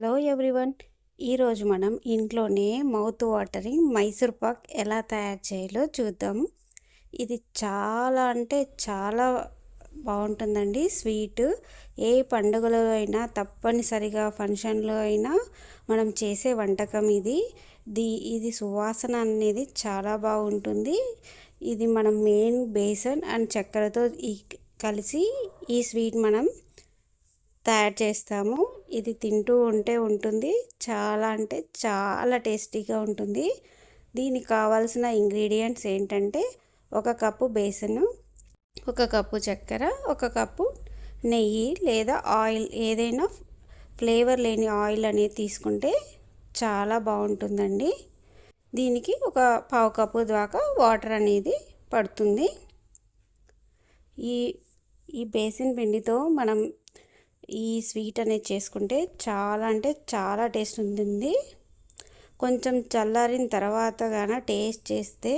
Hello everyone. ఈరోజు మనం ఇంట్లోనే మౌత్ వాటరింగ్ మైసూర్ పాక్ ఎలా తయారు చేయాలో చూద్దాం. ఇది చాలా అంటే చాలా బాగుంటుందండి స్వీట్. ఏ పండుగలో అయినా తప్పనిసరిగా ఫంక్షన్లో అయినా మనం చేసే వంటకం ఇది. దీ ఇది సువాసన అనేది చాలా బాగుంటుంది. ఇది మనం మెయిన్ బేసన్ అండ్ చక్కెరతో ఈ కలిసి ఈ స్వీట్ మనం తయారు చేస్తాము. ఇది తింటూ ఉంటే ఉంటుంది. చాలా అంటే చాలా టేస్టీగా ఉంటుంది. దీనికి కావాల్సిన ఇంగ్రీడియంట్స్ ఏంటంటే ఒక కప్పు బేసను ఒక కప్పు చక్కెర ఒక కప్పు నెయ్యి లేదా ఆయిల్. ఏదైనా ఫ్లేవర్ లేని ఆయిల్ అనేది తీసుకుంటే చాలా బాగుంటుందండి. దీనికి ఒక పావు కప్పు దాకా వాటర్ అనేది పడుతుంది. ఈ ఈ బేసిన్ పిండితో మనం ఈ స్వీట్ అనేది చేసుకుంటే చాలా అంటే చాలా టేస్ట్ ఉంటుంది. కొంచెం చల్లారిన తర్వాత కానీ టేస్ట్ చేస్తే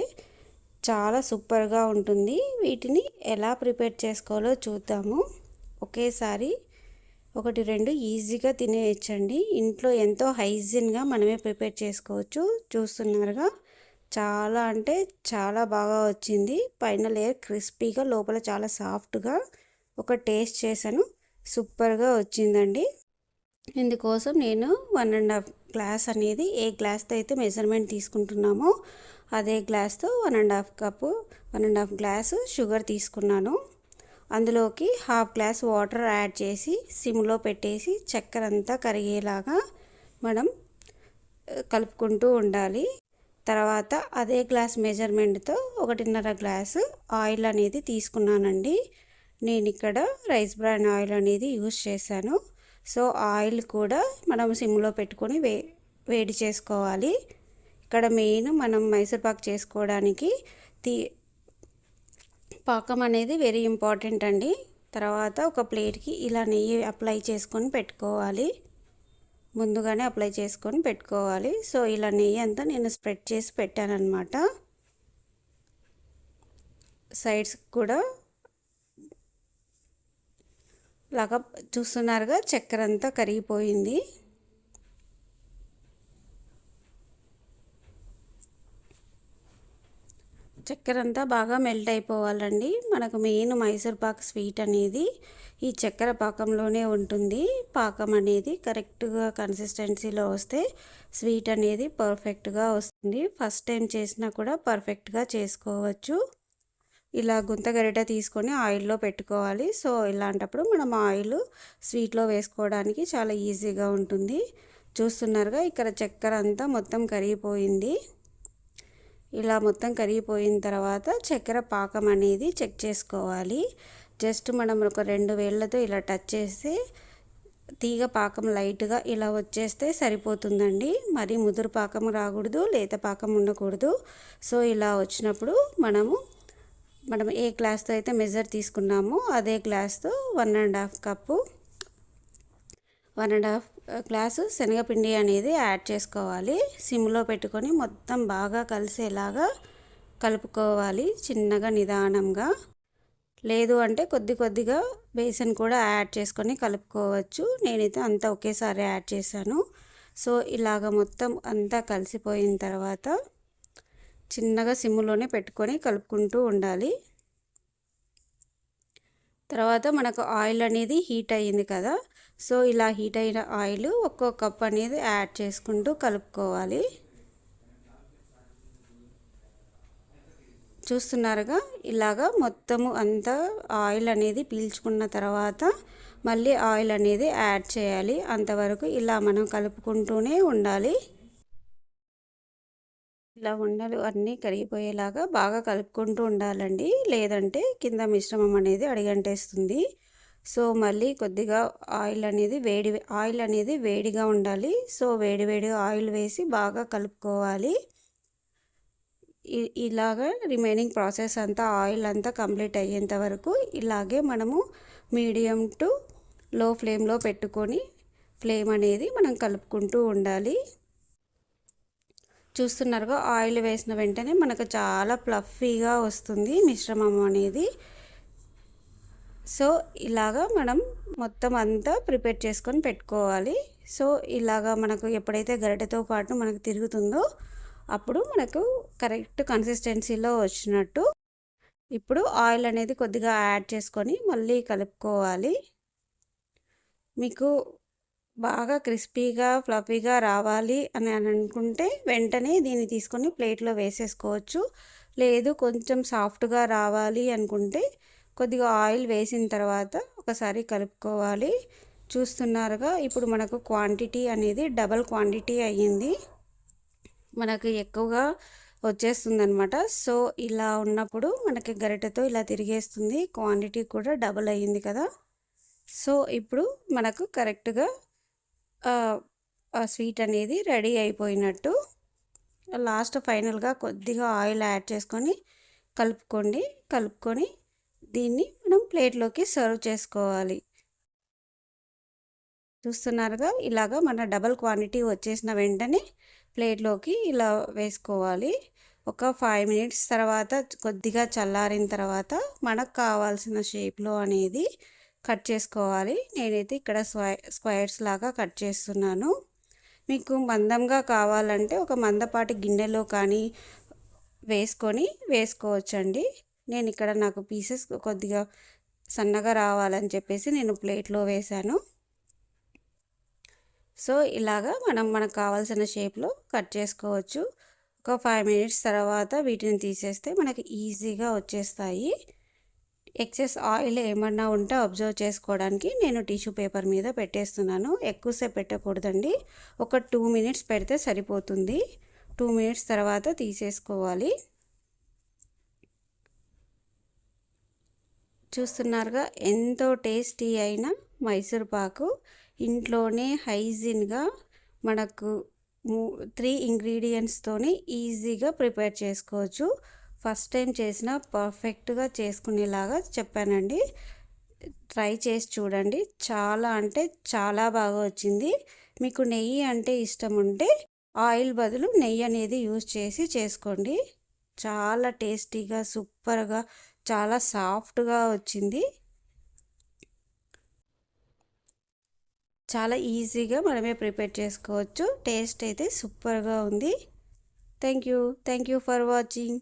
చాలా సూపర్గా ఉంటుంది. వీటిని ఎలా ప్రిపేర్ చేసుకోవాలో చూద్దాము. ఒకేసారి ఒకటి రెండు ఈజీగా తినేయచ్చండి. ఇంట్లో ఎంతో హైజీన్గా మనమే ప్రిపేర్ చేసుకోవచ్చు. చూస్తున్నారుగా చాలా అంటే చాలా బాగా వచ్చింది. పైన లేయర్ క్రిస్పీగా లోపల చాలా సాఫ్ట్గా ఒక టేస్ట్ చేశాను. సూపర్గా వచ్చిందండి. ఇందుకోసం నేను వన్ అండ్ హాఫ్ గ్లాస్ అనేది ఏ గ్లాస్తో అయితే మెజర్మెంట్ తీసుకుంటున్నామో అదే గ్లాస్తో one and half cup one and half glass sugar తీసుకున్నాను. అందులోకి హాఫ్ గ్లాస్ వాటర్ యాడ్ చేసి సిమ్లో పెట్టేసి చక్కెర అంతా కరిగేలాగా మనం కలుపుకుంటూ ఉండాలి. తర్వాత అదే గ్లాస్ మెజర్మెంట్తో ఒకటిన్నర గ్లాసు ఆయిల్ అనేది తీసుకున్నానండి. నేను ఇక్కడ రైస్ బ్రాన్ ఆయిల్ అనేది యూస్ చేశాను. సో ఆయిల్ కూడా మనం సిమ్లో పెట్టుకొని వే వేడి చేసుకోవాలి. ఇక్కడ మెయిన్ మనం మైసూర్పాక్ చేసుకోవడానికి తీ పాకం అనేది వెరీ ఇంపార్టెంట్ అండి. తర్వాత ఒక ప్లేట్కి ఇలా నెయ్యి అప్లై చేసుకొని పెట్టుకోవాలి. ముందుగానే అప్లై చేసుకొని పెట్టుకోవాలి. సో ఇలా నెయ్యి అంతా నేను స్ప్రెడ్ చేసి పెట్టాను అనమాట సైడ్స్ కూడా లాగా చూస్తున్నారుగా చక్కెర అంతా కరిగిపోయింది. చక్కెర అంతా బాగా మెల్ట్ అయిపోవాలండి. మనకు మెయిన్ మైసూర్ పాక్ స్వీట్ అనేది ఈ చక్కెర పాకంలోనే ఉంటుంది. పాకం అనేది కరెక్ట్గా కన్సిస్టెన్సీలో వస్తే స్వీట్ అనేది పర్ఫెక్ట్గా వస్తుంది. ఫస్ట్ టైం చేసినా కూడా పర్ఫెక్ట్గా చేసుకోవచ్చు. ఇలా గుంత గరిట తీసుకొని ఆయిల్లో పెట్టుకోవాలి. సో ఇలాంటప్పుడు మనం ఆయిల్ స్వీట్లో వేసుకోవడానికి చాలా ఈజీగా ఉంటుంది. చూస్తున్నారుగా ఇక్కడ చక్కెర అంతా మొత్తం కరిగిపోయింది. ఇలా మొత్తం కరిగిపోయిన తర్వాత చక్కెర పాకం అనేది చెక్ చేసుకోవాలి. జస్ట్ మనం ఒక రెండు వేళ్ళతో ఇలా టచ్ చేస్తే తీగ పాకం లైట్గా ఇలా వచ్చేస్తే సరిపోతుందండి. మరి ముదురు పాకం రాకూడదు లేత పాకం ఉండకూడదు. సో ఇలా వచ్చినప్పుడు మనము మనం ఏ గ్లాస్తో అయితే మెజర్ తీసుకున్నామో అదే గ్లాస్తో one and half cup one and half glass శనగపిండి అనేది యాడ్ చేసుకోవాలి. సిమ్లో పెట్టుకొని మొత్తం బాగా కలిసేలాగా కలుపుకోవాలి చిన్నగా నిదానంగా. లేదు అంటే కొద్ది కొద్దిగా బేసన్ కూడా యాడ్ చేసుకొని కలుపుకోవచ్చు. నేనైతే అంతా ఒకేసారి యాడ్ చేశాను. సో ఇలాగ మొత్తం అంతా కలిసిపోయిన తర్వాత చిన్నగా సిమ్లోనే పెట్టుకొని కలుపుకుంటూ ఉండాలి. తర్వాత మనకు ఆయిల్ అనేది హీట్ అయ్యింది కదా సో ఇలా హీట్ అయిన ఆయిల్ ఒక్కో కప్ అనేది యాడ్ చేసుకుంటూ కలుపుకోవాలి. చూస్తున్నారుగా ఇలాగా మొత్తము అంతా ఆయిల్ అనేది పీల్చుకున్న తర్వాత మళ్ళీ ఆయిల్ అనేది యాడ్ చేయాలి. అంతవరకు ఇలా మనం కలుపుకుంటూనే ఉండాలి. ఇలా ఉండలు అన్నీ కరిగిపోయేలాగా బాగా కలుపుకుంటూ ఉండాలండి. లేదంటే కింద మిశ్రమం అనేది అడిగంటేస్తుంది. సో మళ్ళీ కొద్దిగా ఆయిల్ అనేది వేడి ఆయిల్ అనేది వేడిగా ఉండాలి. సో వేడివేడిగా ఆయిల్ వేసి బాగా కలుపుకోవాలి. ఇలాగా రిమైనింగ్ ప్రాసెస్ అంతా ఆయిల్ అంతా కంప్లీట్ అయ్యేంత వరకు ఇలాగే మనము మీడియం టు లో ఫ్లేమ్లో పెట్టుకొని ఫ్లేమ్ అనేది మనం కలుపుకుంటూ ఉండాలి. చూస్తున్నారుగా ఆయిల్ వేసిన వెంటనే మనకు చాలా ప్లఫీగా వస్తుంది మిశ్రమం అనేది. సో ఇలాగా మనం మొత్తం అంతా ప్రిపేర్ చేసుకొని పెట్టుకోవాలి. సో ఇలాగా మనకు ఎప్పుడైతే గరిటెతో పాటు మనకు తిరుగుతుందో అప్పుడు మనకు కరెక్ట్ కన్సిస్టెన్సీలో వచ్చినట్టు ఇప్పుడు ఆయిల్ అనేది కొద్దిగా యాడ్ చేసుకొని మళ్ళీ కలుపుకోవాలి. మీకు బాగా క్రిస్పీగా ఫ్లఫీగా రావాలి అని అనుకుంటే వెంటనే దీన్ని తీసుకొని ప్లేట్లో వేసేసుకోవచ్చు. లేదు కొంచెం సాఫ్ట్గా రావాలి అనుకుంటే కొద్దిగా ఆయిల్ వేసిన తర్వాత ఒకసారి కలుపుకోవాలి. చూస్తున్నారుగా ఇప్పుడు మనకు క్వాంటిటీ అనేది డబల్ క్వాంటిటీ అయ్యింది. మనకు ఎక్కువగా వచ్చేస్తుంది అనమాట సో ఇలా ఉన్నప్పుడు మనకి గరిటెతో ఇలా తిరిగేస్తుంది. క్వాంటిటీ కూడా డబల్ అయ్యింది కదా. సో ఇప్పుడు మనకు కరెక్ట్గా స్వీట్ అనేది రెడీ అయిపోయినట్టు లాస్ట్ ఫైనల్గా కొద్దిగా ఆయిల్ యాడ్ చేసుకొని కలుపుకోండి. కలుపుకొని దీన్ని మనం ప్లేట్లోకి సర్వ్ చేసుకోవాలి. చూస్తున్నారుగా ఇలాగా మన డబల్ క్వాంటిటీ వచ్చేసిన వెంటనే ప్లేట్లోకి ఇలా వేసుకోవాలి. ఒక ఫైవ్ మినిట్స్ తర్వాత కొద్దిగా చల్లారిన తర్వాత మనకు కావాల్సిన షేప్లో అనేది కట్ చేసుకోవాలి. నేనైతే ఇక్కడ స్క్వైర్స్ లాగా కట్ చేస్తున్నాను. మీకు మందంగా కావాలంటే ఒక మందపాటి గిన్నెలో కానీ వేసుకొని వేసుకోవచ్చండి. నేను ఇక్కడ నాకు పీసెస్ కొద్దిగా సన్నగా రావాలని చెప్పేసి నేను ప్లేట్లో వేశాను. సో ఇలాగా మనం మనకు కావాల్సిన షేప్లో కట్ చేసుకోవచ్చు. ఒక ఫైవ్ మినిట్స్ తర్వాత వీటిని తీసేస్తే మనకి ఈజీగా వచ్చేస్తాయి. ఎక్సెస్ ఆయిల్ ఏమన్నా ఉంటే అబ్జర్వ్ చేసుకోవడానికి నేను టిష్యూ పేపర్ మీద పెట్టేస్తున్నాను. ఎక్కువసేపు పెట్టకూడదండి. ఒక టూ మినిట్స్ పెడితే సరిపోతుంది. టూ మినిట్స్ తర్వాత తీసేసుకోవాలి. చూస్తున్నారుగా ఎంతో టేస్టీ అయిన మైసూర్ పాకు. ఇంట్లోనే హైజీన్గా మనకు త్రీ ఇంగ్రీడియంట్స్తోని ఈజీగా ప్రిపేర్ చేసుకోవచ్చు. ఫస్ట్ టైం చేసిన పర్ఫెక్ట్గా చేసుకునేలాగా చెప్పానండి. ట్రై చేసి చూడండి. చాలా అంటే చాలా బాగా వచ్చింది. మీకు నెయ్యి అంటే ఇష్టం ఉంటే ఆయిల్ బదులు నెయ్యి అనేది యూజ్ చేసి చేసుకోండి. చాలా టేస్టీగా సూపర్గా చాలా సాఫ్ట్గా వచ్చింది. చాలా ఈజీగా మనమే ప్రిపేర్ చేసుకోవచ్చు. టేస్ట్ అయితే సూపర్గా ఉంది. Thank you. Thank you for watching.